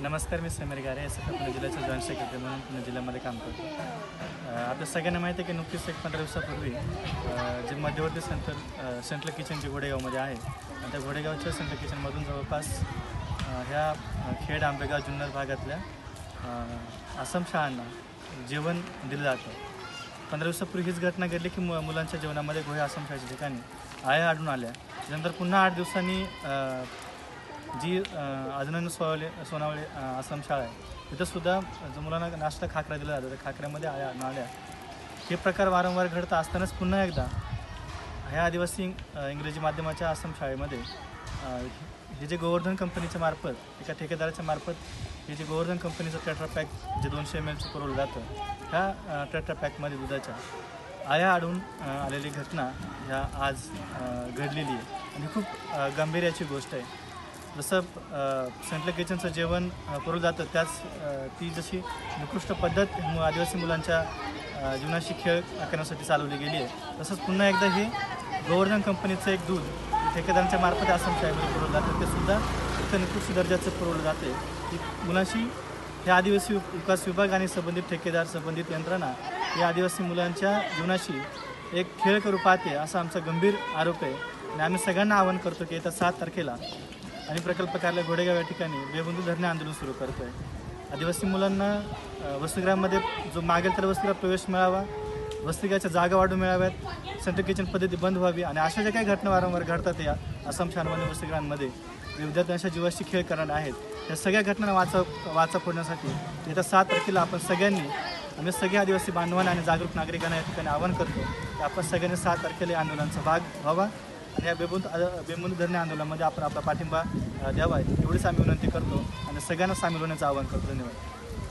नमस्कार मी समीर गारे एस पुणे जिल्ह्याचा जॉईंट सेक्रेटरी म्हणून पुणे जिल्ह्यामध्ये काम करतो. आता सगळ्यांना माहिती आहे की नुकतीच एक पंधरा दिवसापूर्वी जे मध्यवर्ती सेंटर सेंट्रल किचन जे गोडेगावमध्ये आहे आणि त्या गोडेगावच्या सेंट्रल किचनमधून जवळपास ह्या खेड आंबेगाव जुन्नर भागातल्या आसाम शाळांना जेवण दिलं जातं. पंधरा दिवसापूर्वी हीच घटना घडली की मु मुलांच्या जेवणामध्ये गोहे आसाम शाळेच्या ठिकाणी आया आढळून आल्या. त्यानंतर पुन्हा आठ दिवसांनी जी अजनन सोनावले सोनावळे आश्रम शाळा आहे तिथंसुद्धा जो मुलांना नाश्ता खाकरा दिला जातो त्या खाकऱ्यामध्ये आया नाल्या. हे प्रकार वारंवार घडत असतानाच पुन्हा एकदा ह्या आदिवासी इंग्रजी माध्यमाच्या आश्रम शाळेमध्ये हे जे गोवर्धन कंपनीच्या मार्फत एका ठेकेदाराच्या मार्फत हे जे गोवर्धन कंपनीचं टेट्रा पॅक जे दोनशे एम एलचं पुरवलं जातं ह्या टेट्रा पॅकमध्ये दुधाच्या आया आडून आलेली घटना ह्या आज घडलेली आहे. आणि खूप गांभीर्याची गोष्ट आहे. जसं सेंट्रल किचनचं जेवण करू जातं त्याच ती जशी निकृष्ट पद्धत आदिवासी मुलांच्या जीवनाशी खेळ करण्यासाठी चालवली गेली आहे. तसंच पुन्हा एकदा हे गोवर्धन कंपनीचं एक दूध ठेकेदारांच्या मार्फत आसाम शाळेमध्ये पुरवलं जातं ते सुद्धा इतकं निकृष्ट दर्जाचं पुरवलं जाते की मुलांशी हे आदिवासी विकास विभाग आणि संबंधित ठेकेदार संबंधित यंत्रणा या आदिवासी मुलांच्या जीवनाशी एक खेळ करू पाहते असा आमचा गंभीर आरोप आहे. आणि आम्ही सगळ्यांना आवाहन करतो की येत्या सात तारखेला आणि प्रकल्प कार्यालय घोडेगाव या ठिकाणी बेबंदू धरणे आंदोलन सुरू करतो आहे आदिवासी मुलांना वसतिगृहामध्ये जो मागेल तर वसतिगृहात प्रवेश मिळावा वसतिगृहाच्या जागा वाढू मिळाव्यात सेंट्रल किचन पद्धती बंद व्हावी आणि अशा ज्या काही घटना वारंवार घडतात या आसाम शाळांमध्ये वसतिगृहांमध्ये विद्यार्थ्यांच्या जीवाशी खेळ करणार आहेत. या सगळ्या घटनांना वाचा वाचा फोडण्यासाठी येत्या सात तारखेला आपण सगळ्यांनी आम्ही सगळ्या आदिवासी बांधवांना आणि जागरूक नागरिकांना या ठिकाणी आवाहन करतो की आपण सगळ्यांनी सात तारखेला या आंदोलनाचा भाग व्हावा. आणि या बेबंद बेबंदू धरणे आंदोलनामध्ये आपण आपला पाठिंबा द्यावा एवढीच आम्ही विनंती करतो. आणि सगळ्यांना सामील होण्याचं आवाहन करतो. धन्यवाद.